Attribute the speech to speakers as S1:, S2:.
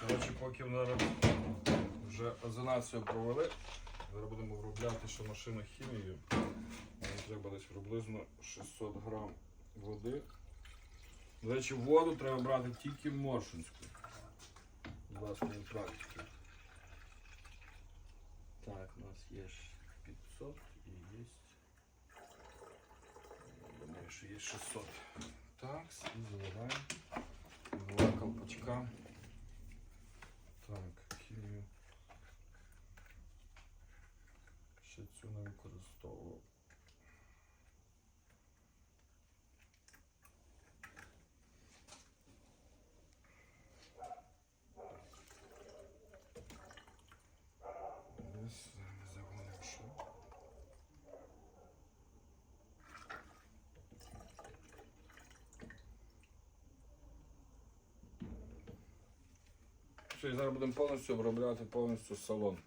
S1: Коротше, поки в нас вже озонацію провели, зараз будемо обробляти ще машину хімією. Нам треба десь приблизно 600 грам води. До речі, воду треба брати тільки моршинську. Власної практики. Так, у нас є ж 500 і є. Думаю, що є 600. Так, і заливаємо. Два колпачка. Так, хімію. Ще цю не використовував. Зараз будемо повністю обробляти повністю салон.